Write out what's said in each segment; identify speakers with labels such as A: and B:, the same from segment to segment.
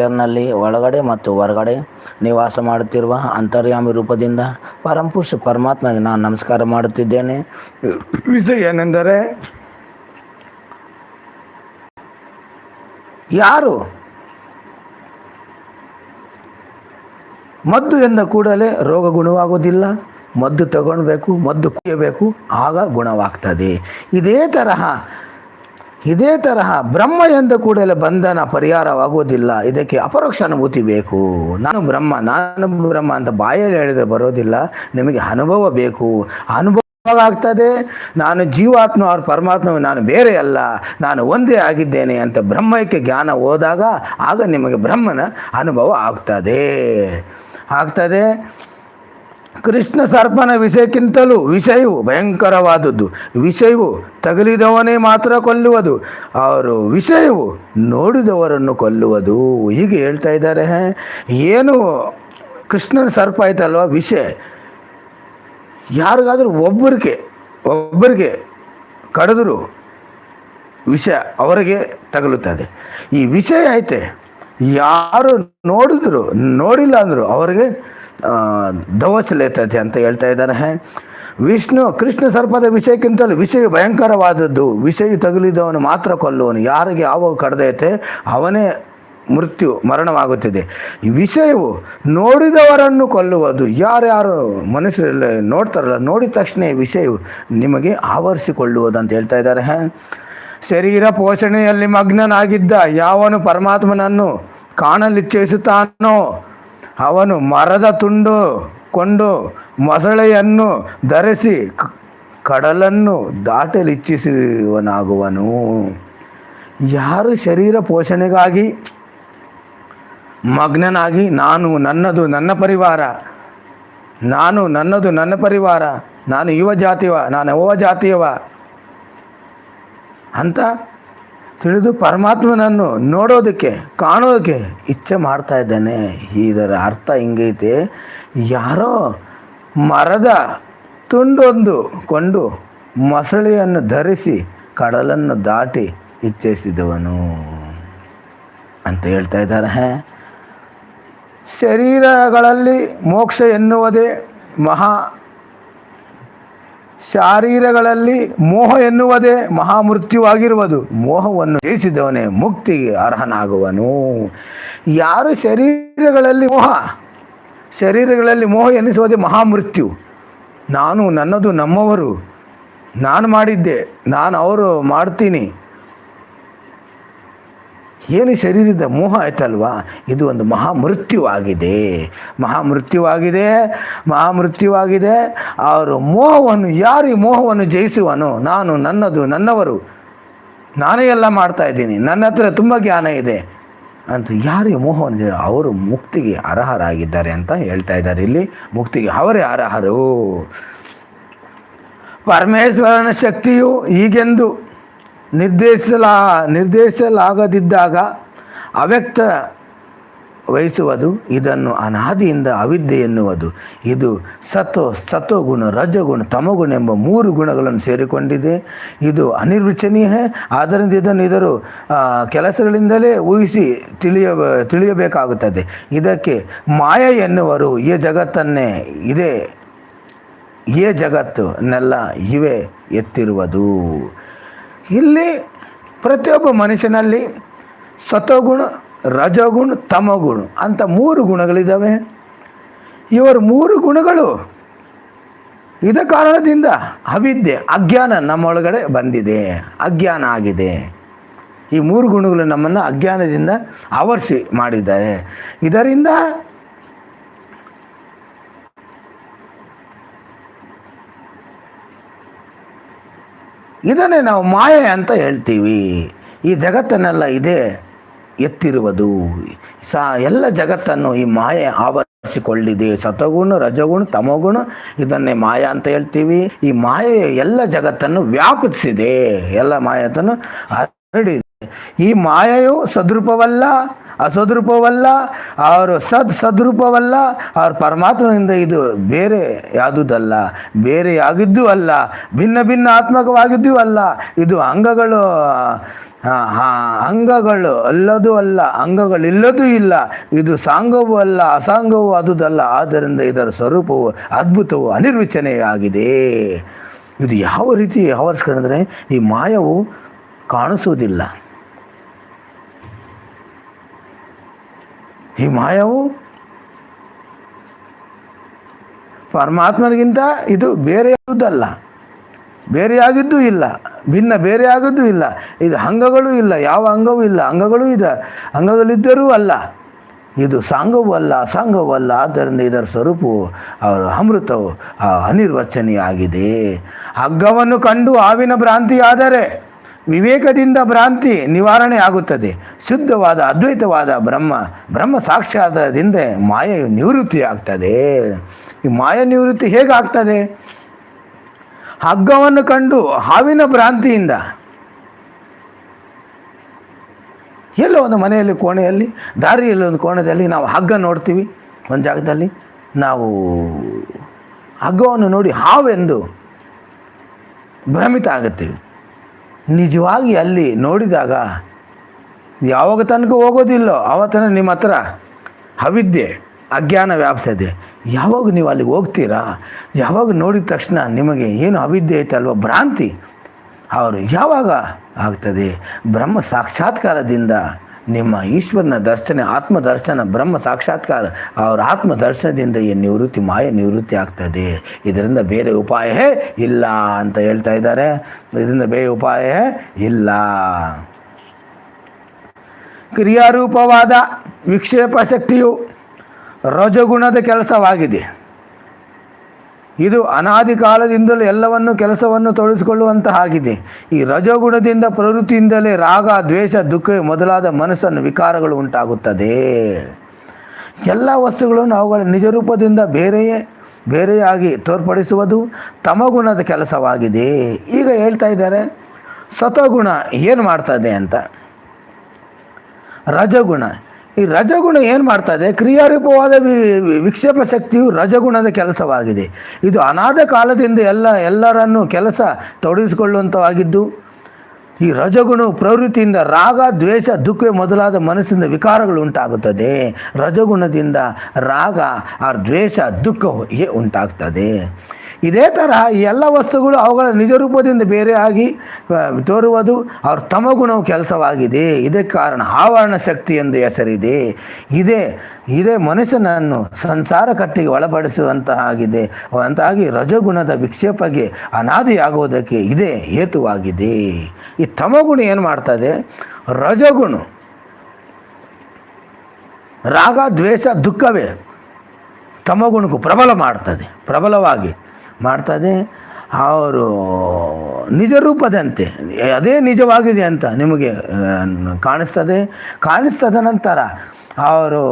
A: ನಲ್ಲಿ ಒಳಗಡೆ ಮತ್ತು ಹೊರಗಡೆ ನಿವಾಸ ಮಾಡುತ್ತಿರುವ ಅಂತರ್ಯಾಮಿ ರೂಪದಿಂದ ಪರಂಪುರುಷ ಪರಮಾತ್ಮಗೆ ನಾನು ನಮಸ್ಕಾರ ಮಾಡುತ್ತಿದ್ದೇನೆ. ವಿಷಯ ಏನೆಂದರೆ, ಯಾರು ಮದ್ದು ಎಂದ ಕೂಡಲೇ ರೋಗ ಗುಣವಾಗುವುದಿಲ್ಲ. ಮದ್ದು ತಗೊಳ್ಬೇಕು ಮದ್ದು ಕುಡಿಯಬೇಕು, ಆಗ ಗುಣವಾಗ್ತದೆ. ಇದೇ ತರಹ ಇದೇ ತರಹ ಬ್ರಹ್ಮ ಎಂದ ಕೂಡಲೇ ಬಂಧನ ಪರಿಹಾರವಾಗುವುದಿಲ್ಲ. ಇದಕ್ಕೆ ಅಪರೋಕ್ಷ ಅನುಭೂತಿ ಬೇಕು. ನಾನು ಬ್ರಹ್ಮ ನಾನು ಬ್ರಹ್ಮ ಅಂತ ಬಾಯಲ್ಲಿ ಹೇಳಿದರೆ ಬರೋದಿಲ್ಲ. ನಿಮಗೆ ಅನುಭವ ಬೇಕು. ಅನುಭವ ಆಗ್ತದೆ. ನಾನು ಜೀವಾತ್ಮ ಅವ್ರ ಪರಮಾತ್ಮ ನಾನು ಬೇರೆ ಅಲ್ಲ. ನಾನು ಒಂದೇ ಆಗಿದ್ದೇನೆ ಅಂತ ಬ್ರಹ್ಮಕ್ಕೆ ಜ್ಞಾನ ಹೋದಾಗ ಆಗ ನಿಮಗೆ ಬ್ರಹ್ಮನ ಅನುಭವ ಆಗ್ತದೆ. ಆಗ್ತದೆ. ಕೃಷ್ಣ ಸರ್ಪನ ವಿಷಯಕ್ಕಿಂತಲೂ ವಿಷಯವು ಭಯಂಕರವಾದದ್ದು. ವಿಷಯವು ತಗಲಿದವನೇ ಮಾತ್ರ ಕೊಲ್ಲುವುದು. ಅವರು ವಿಷಯವು ನೋಡಿದವರನ್ನು ಕೊಲ್ಲುವುದು. ಹೀಗೆ ಹೇಳ್ತಾ ಇದ್ದಾರೆ. ಏನು ಕೃಷ್ಣನ ಸರ್ಪ ಆಯ್ತಲ್ವ ವಿಷಯ. ಯಾರಿಗಾದರೂ ಒಬ್ಬರಿಗೆ ಒಬ್ಬರಿಗೆ ಕಡಿದ್ರು ವಿಷಯ ಅವರಿಗೆ ತಗಲುತ್ತದೆ. ಈ ವಿಷಯ ಐತೆ. ಯಾರು ನೋಡಿದ್ರು, ನೋಡಿಲ್ಲ ಅಂದರು ಅವರಿಗೆ ದವಚಲೇತತೆ ಅಂತ ಹೇಳ್ತಾ ಇದ್ದಾರೆ ವಿಷ್ಣು ಕೃಷ್ಣ ಸರ್ಪದ ವಿಷಯಕ್ಕಿಂತಲೂ ವಿಷಯ ಭಯಂಕರವಾದದ್ದು. ವಿಷಯ ತಗುಲಿದವನು ಮಾತ್ರ ಕೊಲ್ಲುವನು. ಯಾರಿಗೆ ಯಾವಾಗ ಕಡದೈತೆ ಅವನೇ ಮೃತ್ಯು, ಮರಣವಾಗುತ್ತಿದೆ. ಈ ವಿಷಯವು ನೋಡಿದವರನ್ನು ಕೊಲ್ಲುವುದು. ಯಾರ್ಯಾರು ಮನುಷ್ಯರೆಲ್ಲ ನೋಡ್ತಾರಲ್ಲ, ನೋಡಿದ ತಕ್ಷಣ ಈ ವಿಷಯವು ನಿಮಗೆ ಆವರಿಸಿಕೊಳ್ಳುವುದು ಅಂತ ಹೇಳ್ತಾ ಇದ್ದಾರೆ. ಶರೀರ ಪೋಷಣೆಯಲ್ಲಿ ಮಗ್ನನಾಗಿದ್ದ ಯಾವನು ಪರಮಾತ್ಮನನ್ನು ಕಾಣಲಿಚ್ಛಿಸುತ್ತಾನೋ? ಅವನು ಮರದ ತುಂಡು ಕೊಂಡು ಮೊಸಳೆಯನ್ನು ಧರಿಸಿ ಕಡಲನ್ನು ದಾಟಲಿಚ್ಛಿಸುವನಾಗುವನು. ಯಾರು ಶರೀರ ಪೋಷಣೆಗಾಗಿ? ಮಗ್ನನಾಗಿ ನಾನು ನನ್ನದು ನನ್ನ ಪರಿವಾರ. ನಾನು ನನ್ನದು ನನ್ನ ಪರಿವಾರ. ನಾನು ಯುವ ಜಾತಿವ ನಾನು ಯುವ ಜಾತಿಯವ ಅಂತ ತಿಳಿದು ಪರಮಾತ್ಮನನ್ನು ನೋಡೋದಕ್ಕೆ, ಕಾಣೋದಕ್ಕೆ ಇಚ್ಛೆ ಮಾಡ್ತಾ ಇದ್ದಾನೆ. ಇದರ ಅರ್ಥ ಹಿಂಗೈತೆ. ಯಾರೋ ಮರದ ತುಂಡೊಂದು ಕೊಂಡು ಮೊಸಳೆಯನ್ನು ಧರಿಸಿ ಕಡಲನ್ನು ದಾಟಿ ಇಚ್ಛಿಸಿದವನು ಅಂತ ಹೇಳ್ತಾ ಇದ್ದಾರೆ. ಶರೀರಗಳಲ್ಲಿ ಮೋಕ್ಷ ಎನ್ನುವುದೇ ಮಹಾ ಶಾರೀರಗಳಲ್ಲಿ ಮೋಹ ಎನ್ನುವುದೇ ಮಹಾಮೃತ್ಯುವಾಗಿರುವುದು. ಮೋಹವನ್ನು ಜಯಿಸಿದವನೇ ಮುಕ್ತಿಗೆ ಅರ್ಹನಾಗುವನು. ಯಾರು ಶರೀರಗಳಲ್ಲಿ ಮೋಹ? ಶರೀರಗಳಲ್ಲಿ ಮೋಹ ಎನ್ನಿಸುವುದೇ ಮಹಾಮೃತ್ಯು. ನಾನು ನನ್ನದು ನಮ್ಮವರು. ನಾನು ಮಾಡಿದ್ದೆ. ನಾನು ಅವರು ಮಾಡ್ತೀನಿ. ಏನು ಶರೀರದ ಮೋಹ ಆಯ್ತಲ್ವಾ? ಇದು ಒಂದು ಮಹಾಮೃತ್ಯುವಾಗಿದೆ. ಮಹಾಮೃತ್ಯುವಾಗಿದೆ ಮಹಾಮೃತ್ಯುವಾಗಿದೆ. ಅವರು ಮೋಹವನ್ನು, ಯಾರು ಈ ಮೋಹವನ್ನು ಜಯಿಸುವನು? ನಾನು, ನನ್ನದು, ನನ್ನವರು. ನಾನೇ ಎಲ್ಲ ಮಾಡ್ತಾ ಇದ್ದೀನಿ. ನನ್ನ ಹತ್ರ ತುಂಬ ಜ್ಞಾನ ಇದೆ ಅಂತ ಯಾರು ಮೋಹವನ್ನು ಅವರು ಮುಕ್ತಿಗೆ ಅರ್ಹರಾಗಿದ್ದಾರೆ ಅಂತ ಹೇಳ್ತಾ ಇದ್ದಾರೆ ಇಲ್ಲಿ. ಮುಕ್ತಿಗೆ ಅವರೇ ಅರ್ಹರು. ಪರಮೇಶ್ವರನ ಶಕ್ತಿಯು ಹೀಗೆಂದು ನಿರ್ದೇಶಿಸಲಾ ನಿರ್ದೇಶಿಸಲಾಗದಿದ್ದಾಗ ಅವ್ಯಕ್ತ ವಹಿಸುವುದು, ಇದನ್ನು ಅನಾದಿಯಿಂದ ಅವಿದ್ಯೆ ಎನ್ನುವುದು. ಇದು ಸತೋ ಸತೋಗುಣ, ರಜಗುಣ, ತಮಗುಣ ಎಂಬ ಮೂರು ಗುಣಗಳನ್ನು ಸೇರಿಕೊಂಡಿದೆ. ಇದು ಅನಿರ್ವಚನೀಯ. ಆದ್ದರಿಂದ ಇದನ್ನು ಇದರ ಕೆಲಸಗಳಿಂದಲೇ ಊಹಿಸಿ ತಿಳಿಯ, ತಿಳಿಯಬೇಕಾಗುತ್ತದೆ. ಇದಕ್ಕೆ ಮಾಯ ಎನ್ನುವರು, ಈ ಜಗತ್ತನ್ನೇ, ಇದೇ, ಈ ಜಗತ್ತನ್ನೆಲ್ಲ ಇವೆ ಎತ್ತಿರುವುದು. ಇಲ್ಲಿ ಪ್ರತಿಯೊಬ್ಬ ಮನುಷ್ಯನಲ್ಲಿ ಸತೋಗುಣ ರಜಗುಣ, ತಮಗುಣ ಅಂತ ಮೂರು ಗುಣಗಳಿದ್ದಾವೆ. ಇವರ ಮೂರು ಗುಣಗಳು. ಇದ ಕಾರಣದಿಂದ ಅವಿದ್ಯೆ, ಅಜ್ಞಾನ ನಮ್ಮೊಳಗಡೆ ಬಂದಿದೆ, ಅಜ್ಞಾನ ಆಗಿದೆ. ಈ ಮೂರು ಗುಣಗಳು ನಮ್ಮನ್ನು ಅಜ್ಞಾನದಿಂದ ಆವರಿಸಿ ಮಾಡಿದ್ದಾರೆ. ಇದರಿಂದ ಇದನ್ನೇ ನಾವು ಮಾಯೆ ಅಂತ ಹೇಳ್ತೀವಿ. ಈ ಜಗತ್ತನ್ನೆಲ್ಲ ಇದೆ ಎತ್ತಿರುವುದು. ಸಾ ಎಲ್ಲ ಜಗತ್ತನ್ನು ಈ ಮಾಯೆ ಆವರಿಸಿಕೊಳ್ಳಿದೆ. ಸತಗುಣ, ರಜಗುಣ, ತಮಗುಣ ಇದನ್ನೇ ಮಾಯ ಅಂತ ಹೇಳ್ತೀವಿ. ಈ ಮಾಯೆ ಎಲ್ಲ ಜಗತ್ತನ್ನು ವ್ಯಾಪಿಸಿದೆ. ಎಲ್ಲ ಮಾಯತನ್ನು ಹರಡಿದೆ. ಈ ಮಾಯೆಯು ಸದ್ರೂಪವಲ್ಲ, ಅಸದ್ರೂಪವಲ್ಲ, ಅವರು ಸದ್ ಸದ್ರೂಪವಲ್ಲ, ಅವ್ರ ಪರಮಾತ್ಮನಿಂದ ಇದು ಬೇರೆ ಯಾವುದಲ್ಲ ಬೇರೆ ಆಗಿದ್ದೂ ಅಲ್ಲ, ಭಿನ್ನ ಭಿನ್ನ ಆತ್ಮಕವಾಗಿದ್ದೂ ಅಲ್ಲ, ಇದು ಅಂಗಗಳು ಅಂಗಗಳು ಅಲ್ಲದೂ ಅಲ್ಲ, ಅಂಗಗಳಿಲ್ಲದೂ ಇಲ್ಲ, ಇದು ಸಾಂಗವೂ ಅಲ್ಲ, ಅಸಾಂಗವೂ ಅದುದಲ್ಲ ಆದ್ದರಿಂದ ಇದರ ಸ್ವರೂಪವು ಅದ್ಭುತವು ಅನಿರ್ವಚನೆಯಾಗಿದೆ. ಇದು ಯಾವ ರೀತಿ ಆವರಿಸ್ಕೊಂಡ್ರೆ ಈ ಮಾಯವು ಕಾಣಿಸುವುದಿಲ್ಲ ಈ ಮಾಯವು ಪರಮಾತ್ಮನಿಗಿಂತ ಇದು ಬೇರೆಯಾಗುವುದಲ್ಲ ಬೇರೆಯಾಗಿದ್ದೂ ಇಲ್ಲ. ಭಿನ್ನ ಬೇರೆಯಾಗಿದ್ದೂ ಇಲ್ಲ. ಇದು ಅಂಗಗಳು ಇಲ್ಲ. ಯಾವ ಅಂಗವೂ ಇಲ್ಲ. ಅಂಗಗಳು ಇದೆ, ಅಂಗಗಳಿದ್ದರೂ ಅಲ್ಲ. ಇದು ಸಾಂಗವೂ ಅಲ್ಲ, ಅಸಾಂಗವೂ ಅಲ್ಲ. ಆದ್ದರಿಂದ ಇದರ ಸ್ವರೂಪವು ಅವರ ಅಮೃತವು ಅನಿರ್ವಚನೀಯ ಆಗಿದೆ ಹಗ್ಗವನ್ನು ಕಂಡು ಹಾವಿನ ಭ್ರಾಂತಿಯಾದರೆ ವಿವೇಕದಿಂದ ಭ್ರಾಂತಿ ನಿವಾರಣೆ ಆಗುತ್ತದೆ. ಶುದ್ಧವಾದ, ಅದ್ವೈತವಾದ ಬ್ರಹ್ಮ ಬ್ರಹ್ಮ ಸಾಕ್ಷಾತದಿಂದ ಮಾಯ ನಿವೃತ್ತಿ ಆಗ್ತದೆ ಈ ಮಾಯ ನಿವೃತ್ತಿ ಹೇಗಾಗ್ತದೆ? ಹಗ್ಗವನ್ನು ಕಂಡು ಹಾವಿನ ಭ್ರಾಂತಿಯಿಂದ. ಎಲ್ಲೋ ಒಂದು ಮನೆಯಲ್ಲಿ, ಕೋಣೆಯಲ್ಲಿ, ದಾರಿಯಲ್ಲಿ ಒಂದು ಕೋಣೆಯಲ್ಲಿ ನಾವು ಹಗ್ಗ ನೋಡ್ತೀವಿ. ಒಂದು ಜಾಗದಲ್ಲಿ ನಾವು ಹಗ್ಗವನ್ನು ನೋಡಿ ಹಾವೆಂದು ಭ್ರಮಿತ ಆಗುತ್ತೀವಿ. ನಿಜವಾಗಿ ಅಲ್ಲಿ ನೋಡಿದಾಗ ಯಾವಾಗ ತನಕ ಹೋಗೋದಿಲ್ಲೋ ಆವತ್ತನ ನಿಮ್ಮ ಹತ್ರ ಅವಿದ್ಯೆ, ಅಜ್ಞಾನ ವ್ಯಾಪಿಸದೆ. ಯಾವಾಗ ನೀವು ಅಲ್ಲಿಗೆ ಹೋಗ್ತೀರಾ? ಯಾವಾಗ ನೋಡಿದ ತಕ್ಷಣ ನಿಮಗೆ ಏನು ಅವಿದ್ಯೆ ಐತಲ್ವ ಭ್ರಾಂತಿ? ಅವರು ಯಾವಾಗ ಆಗ್ತದೆ? ಬ್ರಹ್ಮ ಸಾಕ್ಷಾತ್ಕಾರದಿಂದ ನಿಮ್ಮ ಈಶ್ವರನ ದರ್ಶನ ಆತ್ಮ ದರ್ಶನ ಬ್ರಹ್ಮ ಸಾಕ್ಷಾತ್ಕಾರ ಅವರ ಆತ್ಮ ದರ್ಶನದಿಂದ ಈ ನಿವೃತ್ತಿ ಮಾಯ ನಿವೃತ್ತಿ ಆಗ್ತದೆ. ಇದರಿಂದ ಬೇರೆ ಉಪಾಯವೇ ಇಲ್ಲ ಅಂತ ಹೇಳ್ತಾ ಇದ್ದಾರೆ. ಇದರಿಂದ ಬೇರೆ ಉಪಾಯವೇ ಇಲ್ಲ. ಕ್ರಿಯಾರೂಪವಾದ ವಿಕ್ಷೇಪ ಶಕ್ತಿಯು ರಜಗುಣದ ಕೆಲಸವಾಗಿದೆ. ಇದು ಅನಾದಿ ಕಾಲದಿಂದಲೂ ಎಲ್ಲವನ್ನು ಕೆಲಸವನ್ನು ತೊಡಗಿಸಿಕೊಳ್ಳುವಂತಹಾಗಿದೆ. ಈ ರಜೋಗುಣದಿಂದ, ಪ್ರವೃತ್ತಿಯಿಂದಲೇ ರಾಗ, ದ್ವೇಷ, ದುಃಖ ಮೊದಲಾದ ಮನಸ್ಸನ್ನು ವಿಕಾರಗಳು ಉಂಟಾಗುತ್ತದೆ. ಎಲ್ಲ ವಸ್ತುಗಳನ್ನು ಅವುಗಳ ನಿಜ ರೂಪದಿಂದ ಬೇರೆಯೇ, ಬೇರೆಯಾಗಿ ತೋರ್ಪಡಿಸುವುದು ತಮಗುಣದ ಕೆಲಸವಾಗಿದೆ. ಈಗ ಹೇಳ್ತಾ ಇದ್ದಾರೆ ಸತಗುಣ ಏನು ಮಾಡ್ತದೆ ಅಂತ. ರಜಗುಣ. ಈ ರಜಗುಣ ಏನು ಮಾಡ್ತದೆ ಕ್ರಿಯಾರೂಪವಾದ ವಿ- ವಿಕ್ಷೇಪ ಶಕ್ತಿಯು ರಜಗುಣದ ಕೆಲಸವಾಗಿದೆ. ಇದು ಅನಾದ ಕಾಲದಿಂದ ಎಲ್ಲ, ಎಲ್ಲರನ್ನು ಕೆಲಸ ತೊಡಗಿಸಿಕೊಳ್ಳುವಂಥವಾಗಿದ್ದು ಈ ರಜಗುಣವು ಪ್ರವೃತ್ತಿಯಿಂದ ರಾಗ, ದ್ವೇಷ, ದುಃಖ ಮೊದಲಾದ ಮನಸ್ಸಿನ ವಿಕಾರಗಳು ಉಂಟಾಗುತ್ತದೆ. ರಜಗುಣದಿಂದ ರಾಗ, ಆ ದ್ವೇಷ, ದುಃಖ ಉಂಟಾಗ್ತದೆ. ಇದೇ ಥರ ಈ ಎಲ್ಲ ವಸ್ತುಗಳು ಅವುಗಳ ನಿಜ ರೂಪದಿಂದ ಬೇರೆಯಾಗಿ ತೋರುವುದು ಅವ್ರ ತಮಗುಣವು ಕೆಲಸವಾಗಿದೆ. ಇದಕ್ಕೆ ಕಾರಣ ಆವರಣ ಶಕ್ತಿ ಎಂದು ಹೆಸರಿದೆ. ಇದೇ ಇದೇ ಮನುಷ್ಯನನ್ನು ಸಂಸಾರ ಕಟ್ಟಿಗೆ ಒಳಪಡಿಸುವಂತಹ ಆಗಿದೆ. ಅಂತಾಗಿ ರಜಗುಣದ ವಿಕ್ಷೇಪಗೆ ಅನಾದಿಯಾಗುವುದಕ್ಕೆ ಇದೇ ಹೇತುವಾಗಿದೆ. ತಮಗುಣ ಏನು ಮಾಡ್ತದೆ? ರಜಗುಣ. ರಾಗ, ದ್ವೇಷ, ದುಃಖವೇ ತಮಗುಣಕ್ಕೂ ಪ್ರಬಲ ಮಾಡ್ತದೆ. ಪ್ರಬಲವಾಗಿ ಮಾಡ್ತದೆ. ಅವರು ನಿಜ ರೂಪದಂತೆ ಅದೇ ನಿಜವಾಗಿದೆ ಅಂತ ನಿಮಗೆ ಕಾಣಿಸ್ತದೆ. ಕಾಣಿಸ್ತದ ನಂತರ ಅವರು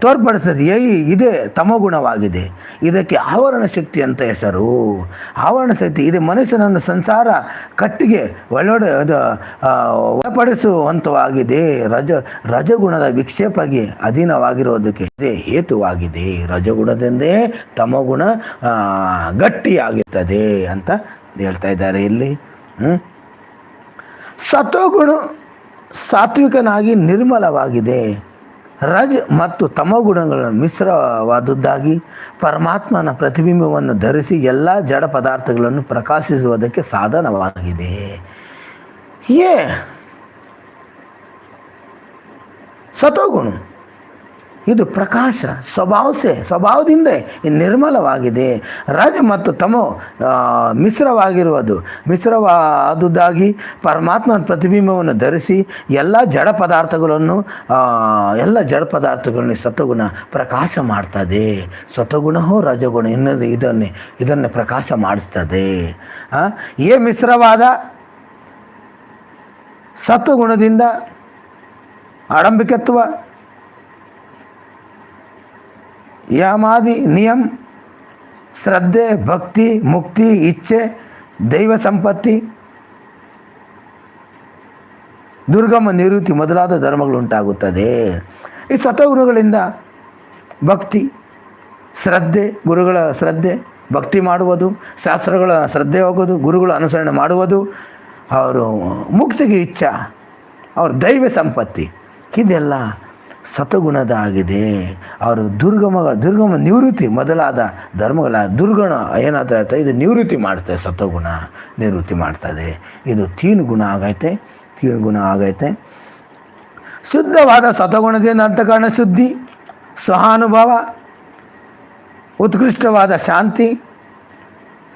A: ತೋರ್ಪಡಿಸಿದ ಏಯ್ ಇದೇ ತಮಗುಣವಾಗಿದೆ ಇದಕ್ಕೆ ಆವರಣ ಶಕ್ತಿ ಅಂತ ಹೆಸರು. ಆವರಣ ಶಕ್ತಿ, ಇದು ಮನುಷ್ಯನನ್ನು ಸಂಸಾರ ಕಟ್ಟಿಗೆ ಒಳ್ಳೊಡೆ ಅದು ಒಳಪಡಿಸುವಂತವಾಗಿದೆ. ರಜ, ರಜಗುಣದ ವಿಕ್ಷೇಪಗೆ ಅಧೀನವಾಗಿರೋದಕ್ಕೆ ಇದೇ ಹೇತುವಾಗಿದೆ. ರಜಗುಣದಿಂದೇ ತಮಗುಣ ಗಟ್ಟಿಯಾಗುತ್ತದೆ ಅಂತ ಹೇಳ್ತಾ ಇದ್ದಾರೆ ಇಲ್ಲಿ. ಹ್ಞೂ ಸತ್ವಗುಣ ಸಾತ್ವಿಕನಾಗಿ ನಿರ್ಮಲವಾಗಿದೆ. ರಜ್ ಮತ್ತು ತಮಗುಣಗಳ ಮಿಶ್ರವಾದದ್ದಾಗಿ ಪರಮಾತ್ಮನ ಪ್ರತಿಬಿಂಬವನ್ನು ಧರಿಸಿ ಎಲ್ಲ ಜಡ ಪದಾರ್ಥಗಳನ್ನು ಪ್ರಕಾಶಿಸುವುದಕ್ಕೆ ಸಾಧನವಾಗಿದೆ. ಏ ಸತೋಗುಣ ಇದು ಪ್ರಕಾಶ ಸ್ವಭಾವಸೆ ಸ್ವಭಾವದಿಂದ ನಿರ್ಮಲವಾಗಿದೆ. ರಜ ಮತ್ತು ತಮೋ ಮಿಶ್ರವಾಗಿರುವುದು. ಮಿಶ್ರವಾದುದಾಗಿ ಪರಮಾತ್ಮನ ಪ್ರತಿಬಿಂಬವನ್ನು ಧರಿಸಿ ಎಲ್ಲ ಜಡ ಪದಾರ್ಥಗಳನ್ನು ಎಲ್ಲ ಜಡ ಪದಾರ್ಥಗಳನ್ನು ಸತಗುಣ ಪ್ರಕಾಶ ಮಾಡ್ತದೆ. ಸತಗುಣವೋ ರಜಗುಣ ಇನ್ನೊಂದು ಇದನ್ನೇ, ಇದನ್ನು ಪ್ರಕಾಶ ಮಾಡಿಸ್ತದೆ. ಏ ಮಿಶ್ರವಾದ ಸತ್ವಗುಣದಿಂದ ಆಡಂಬಿಕತ್ವ ಯಾಮಾದಿ ನಿಯಮ್ ಶ್ರದ್ಧೆ, ಭಕ್ತಿ, ಮುಕ್ತಿ, ಇಚ್ಛೆ, ದೈವ ಸಂಪತ್ತಿ. ದುರ್ಗಮ ನಿವೃತ್ತಿ ಮೊದಲಾದ ಧರ್ಮಗಳು ಉಂಟಾಗುತ್ತದೆ ಈ ಸತಗುಣಗಳಿಂದ ಭಕ್ತಿ, ಶ್ರದ್ಧೆ, ಗುರುಗಳ ಶ್ರದ್ಧೆ, ಭಕ್ತಿ ಮಾಡುವುದು, ಶಾಸ್ತ್ರಗಳ ಶ್ರದ್ಧೆ ಹೋಗೋದು ಗುರುಗಳ ಅನುಸರಣೆ ಮಾಡುವುದು, ಅವರು ಮುಕ್ತಿಗೆ ಇಚ್ಛ, ಅವ್ರ ದೈವ ಸಂಪತ್ತಿ. ಇದೆಲ್ಲ ಸತಗುಣದ ಆಗಿದೆ. ಅವರು ದುರ್ಗಮ ದುರ್ಗಮ ನಿವೃತ್ತಿ ಮೊದಲಾದ ಧರ್ಮಗಳ ದುರ್ಗುಣ ಏನಾದ್ರೆ ಇದು ನಿವೃತ್ತಿ ಮಾಡ್ತದೆ, ಸತಗುಣ ನಿವೃತ್ತಿ ಮಾಡ್ತದೆ. ಇದು ತೀನ್ ಗುಣ ಆಗೈತೆ, ತೀನ್ ಗುಣ ಆಗೈತೆ. ಶುದ್ಧವಾದ ಸತಗುಣದಿಂದ ಅಂತಃಕರಣ ಶುದ್ಧಿ, ಸಹಾನುಭವ, ಉತ್ಕೃಷ್ಟವಾದ ಶಾಂತಿ,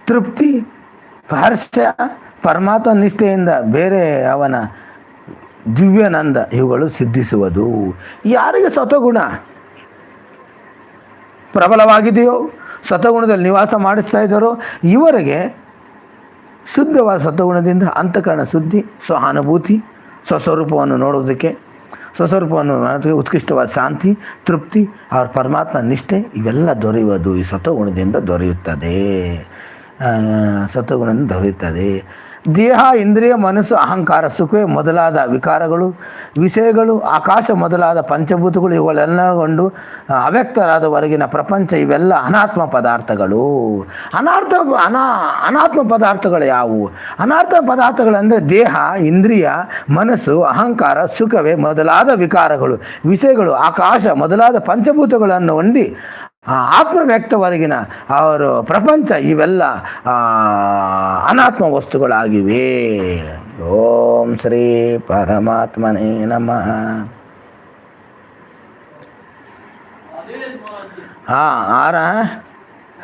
A: ತೃಪ್ತಿ, ಹರ್ಷ, ಪರಮಾತ್ಮ ನಿಷ್ಠೆಯಿಂದ ಬೇರೆ ಅವನ ದಿವ್ಯಾನಂದ ಇವುಗಳು ಸಿದ್ಧಿಸುವುದು. ಯಾರಿಗೆ ಸತಗುಣ ಪ್ರಬಲವಾಗಿದೆಯೋ ಸತಗುಣದಲ್ಲಿ ನಿವಾಸ ಮಾಡಿಸ್ತಾ ಇದ್ದಾರೋ, ಇವರಿಗೆ ಶುದ್ಧವಾದ ಸತಗುಣದಿಂದ ಅಂತಃಕರಣ ಶುದ್ಧಿ ಸ್ವಹಾನುಭೂತಿ ಸ್ವಸ್ವರೂಪವನ್ನು ನೋಡೋದಕ್ಕೆ ಸ್ವಸ್ವರೂಪವನ್ನು ಉತ್ಕೃಷ್ಟವಾದ ಶಾಂತಿ, ತೃಪ್ತಿ, ಅವ್ರ ಪರಮಾತ್ಮ ನಿಷ್ಠೆ, ಇವೆಲ್ಲ ದೊರೆಯುವುದು. ಈ ಸತಗುಣದಿಂದ ದೊರೆಯುತ್ತದೆ. ಸತಗುಣದಿಂದ ದೊರೆಯುತ್ತದೆ. ದೇಹ, ಇಂದ್ರಿಯ, ಮನಸ್ಸು, ಅಹಂಕಾರ ಸುಖವೇ ಮೊದಲಾದ ವಿಕಾರಗಳು, ವಿಷಯಗಳು, ಆಕಾಶ ಮೊದಲಾದ ಪಂಚಭೂತಗಳು ಇವುಗಳೆಲ್ಲಗೊಂಡು ಅವ್ಯಕ್ತರಾದವರೆಗಿನ ಅವ್ಯಕ್ತರಾದ ಹೊರಗಿನ ಪ್ರಪಂಚ ಇವೆಲ್ಲ ಅನಾತ್ಮ ಪದಾರ್ಥಗಳು. ಅನಾರ್ಥ, ಅನಾ, ಅನಾತ್ಮ ಪದಾರ್ಥಗಳು ಯಾವುವು? ಅನಾರ್ಥ ಪದಾರ್ಥಗಳಂದರೆ ದೇಹ, ಇಂದ್ರಿಯ, ಮನಸ್ಸು, ಅಹಂಕಾರ, ಸುಖವೇ ಮೊದಲಾದ ವಿಕಾರಗಳು, ವಿಷಯಗಳು, ಆಕಾಶ ಮೊದಲಾದ ಪಂಚಭೂತಗಳನ್ನು ಹೊಂದಿ ಆ ಆತ್ಮ ವ್ಯಕ್ತವರೆಗಿನ ಅವರು ಪ್ರಪಂಚ ಇವೆಲ್ಲ ಅನಾತ್ಮ ವಸ್ತುಗಳಾಗಿವೆ. ಓಂ ಶ್ರೀ ಪರಮಾತ್ಮನೇ ನಮಃ. ಹಾ ಆರ?